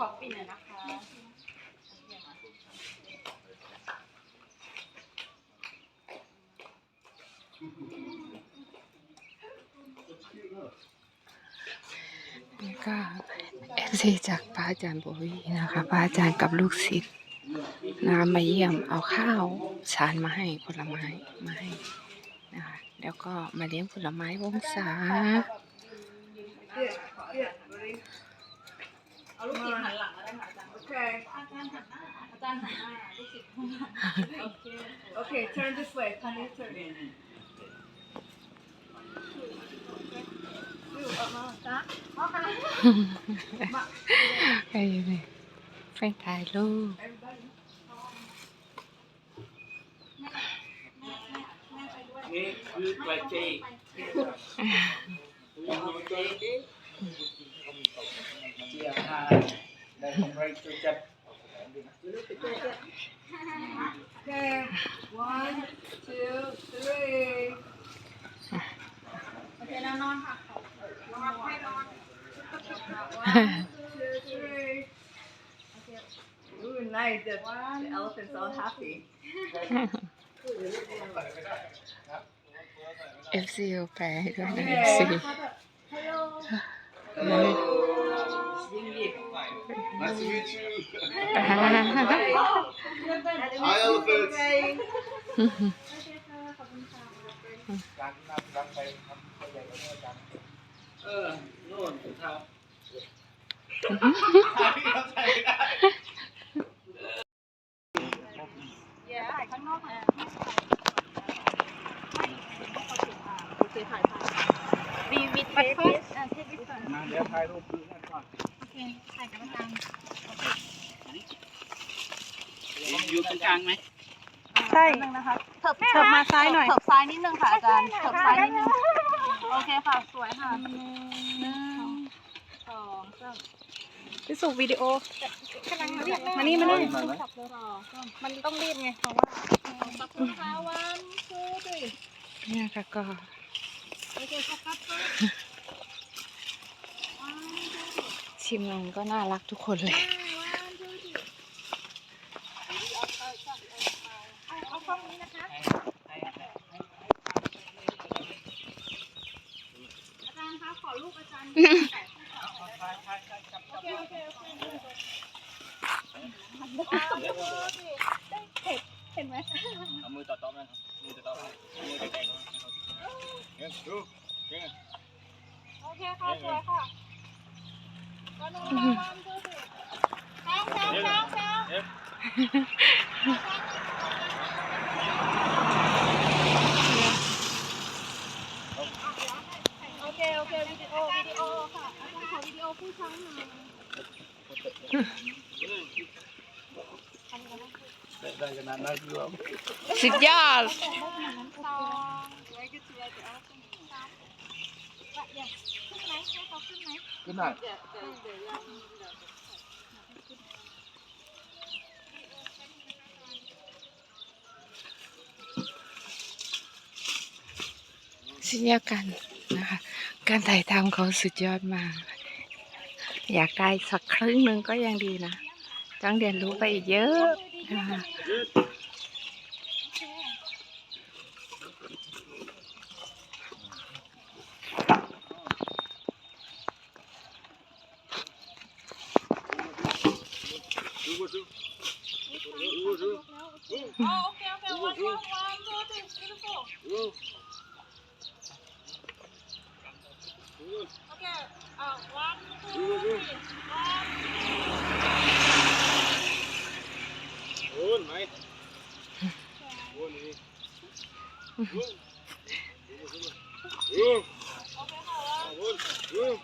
ขอปิดหน่อยนะคะก็เอฟซีจากพระอาจารย์โบวีนะคะพระอาจารย์กับลูกศิษย์นะคะมาเยี่ยมเอาข้าวสารมาให้ผลไม้มาให้นะคะแล้วก็มาเลี้ยงผลไม้วงศา เอาลูกศิษย์หันหลังก็ได้ค่ะอาจารย์โอเคอาจารย์หันหน้าอาจารย์หันหน้าลูกศิษย์หันหน้าโอเค Okay, turn this way. Honey, turn. ไปเลยไปถ่ายรูปนี่คือปลาเจเจียนาได้ ของไรจุจับ Okay, one, two, three. โอเคแล้วนอนค่ะนอนให้นอน One, two, three. Ooh, nice. The, the elephant's all happy. เอฟซีแปลให้ด้วยนะเอฟซี Nice to meet you. การ Hi, elephants. การนำรังไปทำตัวใหญ่ก็ได้กันเออโน่นถุงเท้าเดี๋ยวถ่ายข้างนอกค่ะโอเคถ่ายถ่าย วีวิดเทสอะเทสดิก่อนมาเดี๋ยวถ่ายรูปดูกันก่อนโอเคถ่ายกับอาจารย์อยู่ตรงกลางไหมใช่นึงนะคะเถิบเถิบมาซ้ายหน่อยเถิบซ้ายนิดนึงค่ะอาจารย์เถิบซ้ายนิดนึงโอเคค่ะสวยค่ะหนึ่งสองสามพิสูจน์วิดีโอกำลังรีบมานี่มานี่มันต้องรีบไงเพราะว่าปักมือค่ะวันทูทรีเนี่ยค่ะก็ ชิมลงก็น่ารักทุกคนเลย เอากล้องนี้นะคะ อาจารย์คะขอรูปอาจารย์โอเคโอเคโอเคเห็นไหม เอามือต่อต่อมันมือต่อต่อมือแตะ Yes, go. โอเคค่ะสวยค่ะวันหนึ่งวันทูทรีแซงแซงแซงแซง โอเคโอเควิดีโอวิดีโอค่ะอาจารย์ขอวิดีโอผู้ช้างหน่อยได้ขนาดนั้นคือสุดยอด สองไว้ก็เชียร์จะเอาสาม ไหมให้เขาขึ้นไหมก็ได้เดี๋ยวเดี๋ยวเดี๋ยวยังเดียวกันนะคะ การถ่ายทำเขาสุดยอดมาก อยากได้สักครึ่งหนึ่งก็ยังดีนะ ต้องเรียนรู้ไปอีกเยอะนะคะ อ๋อโอ เคโอเควันวันวันทูทรี beautiful โอเคอ่า one two three one โอ้ยไหมโอ้ยนี่โอ้ยโอ้ยโอเคค่ะว่าโอ้ยโอ้ย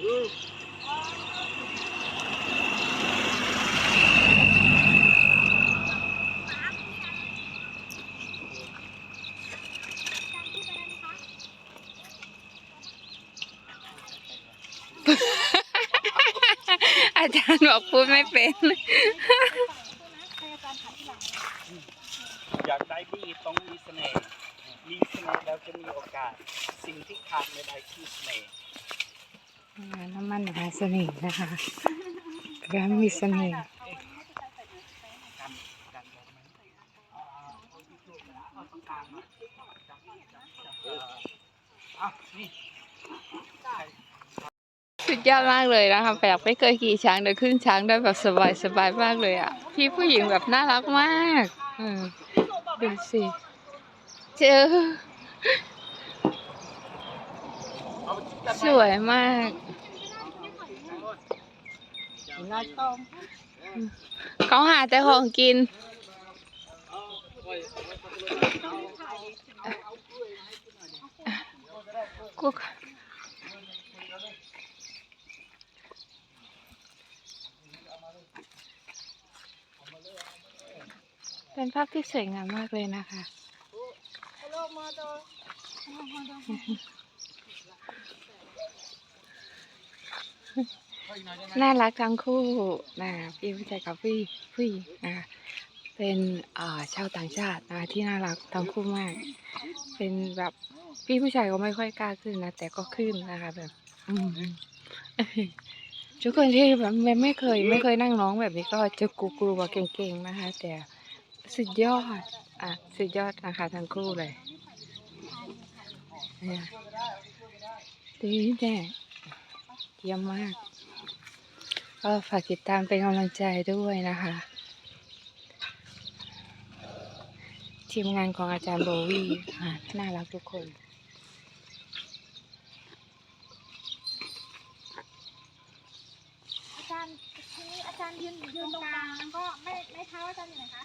โอ้ย อาจารย์บอกพูด ไม่เป็นให้อาจารย์ถ่ายที่หลังอยากได้ดีต้องมีเสน่ห์มีเสน่ห์แล้วจะมีโอกาส สิ่งที่ขาดไม่ได้คือเสน่ห์น้ำมันมหาเสน่ห์นะคะร้านมีเสน่ห์ สุดยอดมากเลยนะคะแบบไม่เคยขี่ช้างเดินขึ้นช้างได้แบบสบายสบายมากเลยอะ พี่ผู้หญิงแบบน่ารักมากเออดูสิเจอ สวยมากเขาหาแต่ของกิน กู เป็นภาพที่สวยงามมากเลยนะคะน่ารักทั้งคู่นะพี่ผู้ชายกับพี่ผู้หญิงนะคะเป็นอ่าชาวต่างชาตินะคะที่น่ารักทั้งคู่มาก เป็นแบบพี่ผู้ชายก็ไม่ค่อยกล้าขึ้นนะแต่ก็ขึ้นนะคะแบบอืมทุกคนที่แบบไม่ไม่เคย ไม่เคยนั่งน้องแบบนี้ก็จะกลัวๆเก่งๆนะคะ แต่ สุดยอด อะ สุดยอดนะคะทั้งคู่เลยเนี่ยดีแน่เยี่ยมมาก ก็ฝากติดตามเป็นกำลังใจด้วยนะคะ ทีมงานของอาจารย์โบวี่น่ารักทุกคนอาจารย์ทีนี้อาจารย์ยืนยืนตรงกลางแล้วก็ไม่ไม่เท้าอาจารย์อยู่ไหนคะ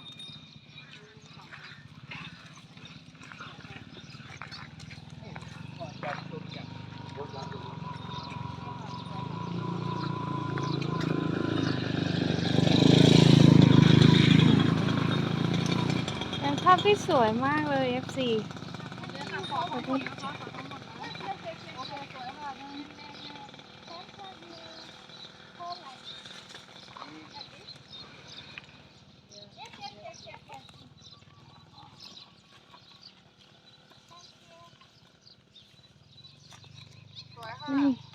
าอาจารย์อะเอาเป็นภาพที่สวยมากเลย FC ขอบคุณนี่